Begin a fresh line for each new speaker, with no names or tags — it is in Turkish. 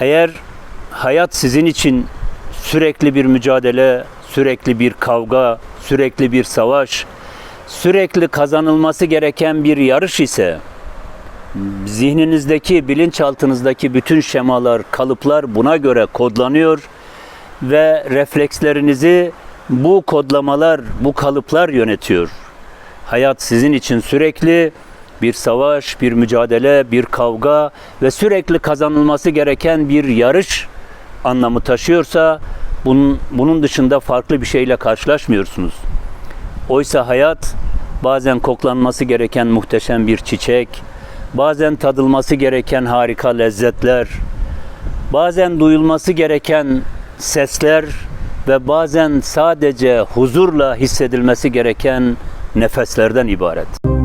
Eğer hayat sizin için sürekli bir mücadele, sürekli bir kavga, sürekli bir savaş, sürekli kazanılması gereken bir yarış ise zihninizdeki, bilinçaltınızdaki bütün şemalar, kalıplar buna göre kodlanıyor ve reflekslerinizi bu kodlamalar, bu kalıplar yönetiyor. Hayat sizin için sürekli bir savaş, bir mücadele, bir kavga ve sürekli kazanılması gereken bir yarış anlamı taşıyorsa bunun, bunun dışında farklı bir şeyle karşılaşmıyorsunuz. Oysa hayat bazen koklanması gereken muhteşem bir çiçek, bazen tadılması gereken harika lezzetler, bazen duyulması gereken sesler ve bazen sadece huzurla hissedilmesi gereken nefeslerden ibaret.